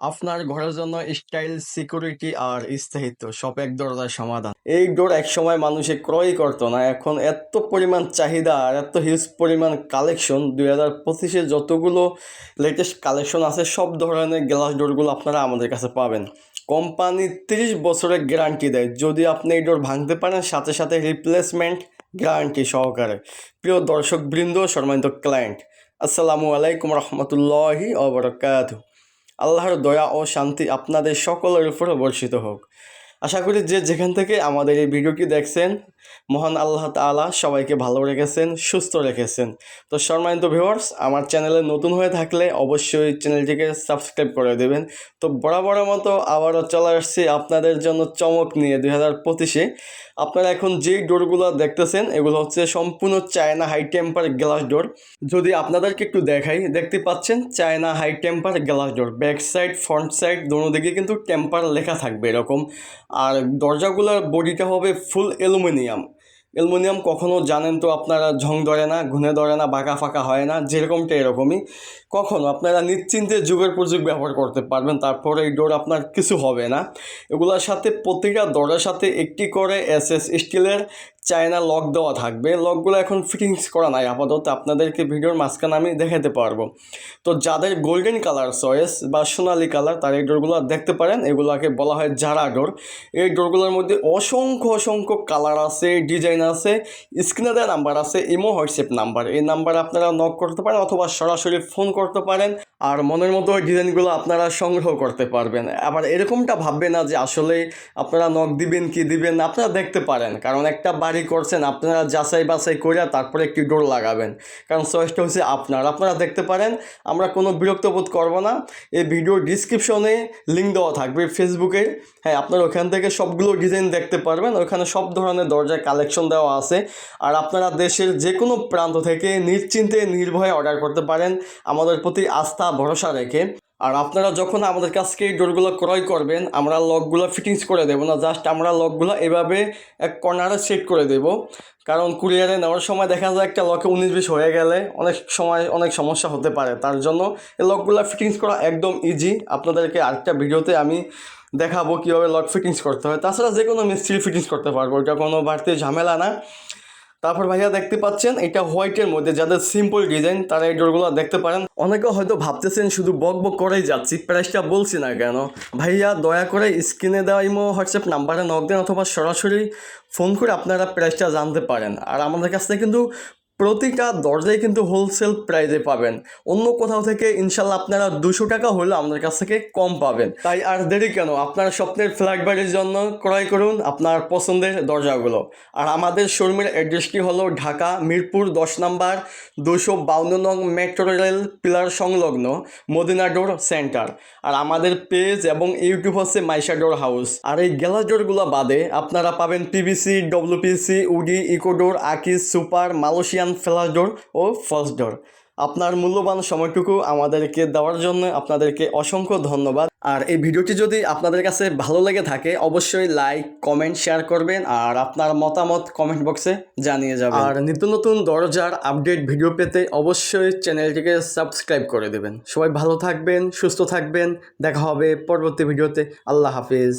আপনার ঘরের জন্য স্টাইল সিকিউরিটি আর স্থায়িত্ব সব এক দরজার সমাধান। এই ডোর এক সময় মানুষে ক্রয় করতো না, এখন এত পরিমাণ চাহিদা আর এত হিউজ পরিমাণ কালেকশন দুই হাজার পঁচিশে যতগুলো লেটেস্ট কালেকশন আছে, সব ধরনের গ্লাস ডোরগুলো আপনারা আমাদের কাছে পাবেন। কোম্পানি তিরিশ বছরের গ্যারান্টি দেয়, যদি আপনি এই ডোর ভাঙতে পারেন, সাথে সাথে রিপ্লেসমেন্ট গ্যারান্টি সহকারে। প্রিয় দর্শক বৃন্দ সম্মানিত ক্লায়েন্ট আসসালামু আলাইকুম রহমতুল্লাহি ওবরাকাতু আল্লাহর দয়া ও শান্তি আপনাদের সকলের উপর বর্ষিত হোক। আশা করি যে যেখান থেকে আমাদের এই ভিডিওটি দেখছেন মহান আল্লাহ তাআলা সবাইকে ভালো রেখেছেন, সুস্থ রেখেছেন। তো সম্মানিত ভিউয়ার্স আমার চ্যানেলে নতুন হয়ে থাকলে অবশ্যই চ্যানেলটিকে সাবস্ক্রাইব করে দেবেন। তো বরাবর মতো আবারও চলে আসছি আপনাদের জন্য চমক নিয়ে দুই হাজার পঁচিশে। আপনারা এখন যে ডোরগুলো দেখতেছেন, এগুলো হচ্ছে সম্পূর্ণ China high temper glass door যদি আপনাদেরকে একটু দেখাই, দেখতে পাচ্ছেন China high temper glass door back side front side দোনো দিকে কিন্তু টেম্পার লেখা থাকবে এরকম। আর দরজাগুলোর বডিটা হবে ফুল অ্যালুমিনিয়াম অ্যালুমিনিয়াম কখনও জানেন তো আপনারা ঝং ধরে না ঘুনে ধরে না, বাঁকা ফাঁকা হয় না, যেরকমটা এরকমই। কখনও আপনারা নিশ্চিন্তে যুগের পর যুগ ব্যবহার করতে পারবেন, তারপরে এই ডোর আপনার কিছু হবে না। এগুলোর সাথে প্রতিটা দরের সাথে একটি করে এস এস স্টিলের চায়না লক দেওয়া থাকবে। লকগুলো এখন ফিটিংস করা নাই আপাতত। আপনাদেরকে ভিডিওর মাঝখানে আমি দেখাতে পারব। তো যাদের গোল্ডেন কালার চয়েস বা সোনালি কালার তারা এই ডোরগুলো দেখতে পারেন। এগুলোকে বলা হয় জারা ডোর এই ডোরগুলোর মধ্যে অসংখ্য অসংখ্য কালার আছে ডিজাইন আছে স্ক্রিনে দেওয়া নাম্বার আছে ইমো হোয়াটসঅ্যাপ নাম্বার এই নাম্বারে আপনারা নক করতে পারেন অথবা সরাসরি ফোন করতে পারেন। আর মনের মতো ডিজাইনগুলো আপনারা সংগ্রহ করতে পারবেন। আবার এরকমটা ভাববে না যে আসলে আপনারা নক দিবেন কি দিবেন আপনারা দেখতে পারেন। কারণ একটা বাড়ি করছেন, আপনারা যাচাই বাছাই করে তারপরে একটি ডোর লাগাবেন। কারণ চয়েসটা হচ্ছে আপনার। আপনারা দেখতে পারেন, আমরা কোনো বিরক্ত বোধ করব না। এই ভিডিও ডিসক্রিপশনে লিঙ্ক দেওয়া থাকবে ফেসবুকে হ্যাঁ আপনারা ওখান থেকে সবগুলো ডিজাইন দেখতে পারবেন। ওখানে সব ধরনের দরজার কালেকশন দেওয়া আছে। আর আপনারা দেশের যে কোনো প্রান্ত থেকে নিশ্চিন্তে নির্ভয়ে অর্ডার করতে পারেন। আমাদের প্রতি আস্থা, ভরসা রেখে। আর আপনারা যখন আমাদের কাছ থেকে এই ডোরগুলো ক্রয় করবেন, আমরা লকগুলো ফিটিংস করে দেবো না, জাস্ট আমরা লকগুলো এভাবে এক কর্নারে সেট করে দেব। কারণ কুরিয়ারে নেওয়ার সময় দেখা যায় একটা লকে উনিশ বিশ হয়ে গেলে অনেক সময় অনেক সমস্যা হতে পারে। তার জন্য এই লকগুলো ফিটিংস করা একদম ইজি আপনাদেরকে আরেকটা ভিডিওতে আমি দেখাবো কীভাবে লক ফিটিংস করতে হয়। তাছাড়া যে কোনো মিস্ত্রি ফিটিংস করতে পারব, এটা কোনো বাড়তি ঝামেলা না। তারপর ভাইয়া দেখতে পাচ্ছেন, এটা হোয়াইটের মধ্যে, যাদের সিম্পল ডিজাইন তারা এই ডোরগুলো দেখতে পারেন। অনেকে হয়তো ভাবতেছেন, শুধু বক বক করেই যাচ্ছি, প্রাইসটা বলছি না কেন? ভাইয়া, দয়া করে স্ক্রিনে দেওয়া ইমো হোয়াটসঅ্যাপ নাম্বারে নক দেন, অথবা সরাসরি ফোন করে আপনারা প্রাইসটা জানতে পারেন। আর আমাদের কাছ থেকে কিন্তু প্রতিটা দরজায় কিন্তু হোলসেল প্রাইজে পাবেন। অন্য কোথাও থেকে ইনশাল্লাহ আপনারা দুশো টাকা হলেও আমাদের কাছ থেকে কম পাবেন। তাই আর দেরি কেন? আপনার স্বপ্নের ফ্ল্যাট বাড়ির জন্য ক্রয় করুন আপনার পছন্দের দরজাগুলো। আর আমাদের শোরুমের অ্যাড্রেসটি হলো? ঢাকা, মিরপুর, দশ নাম্বার দুশো বাউন্ন নং মেট্রো রেল পিলার সংলগ্ন মদিনা ডোর সেন্টার আর আমাদের পেজ এবং ইউটিউব হচ্ছে মাইশা ডোর হাউস আর এই গ্যালাস ডোরগুলো বাদে আপনারা পাবেন PVC WPC woody eco door আকিস সুপার মালয়েশিয়ান ফ্লাশ ডোর ও ফার্স্ট ডোর আপনার মূল্যবান সময়টুকু আমাদেরকে দেওয়ার জন্য আপনাদেরকে অসংখ্য ধন্যবাদ। আর এই ভিডিওটি যদি আপনাদের কাছে ভালো লেগে থাকে, অবশ্যই লাইক কমেন্ট শেয়ার করবেন আর আপনার মতামত কমেন্ট বক্সে জানিয়ে যাবেন। আর নিত্য নতুন দরজার আপডেট ভিডিও পেতে অবশ্যই চ্যানেলটিকে সাবস্ক্রাইব করে দেবেন। সবাই ভালো থাকবেন, সুস্থ থাকবেন। দেখা হবে পরবর্তী ভিডিওতে আল্লাহ হাফিজ।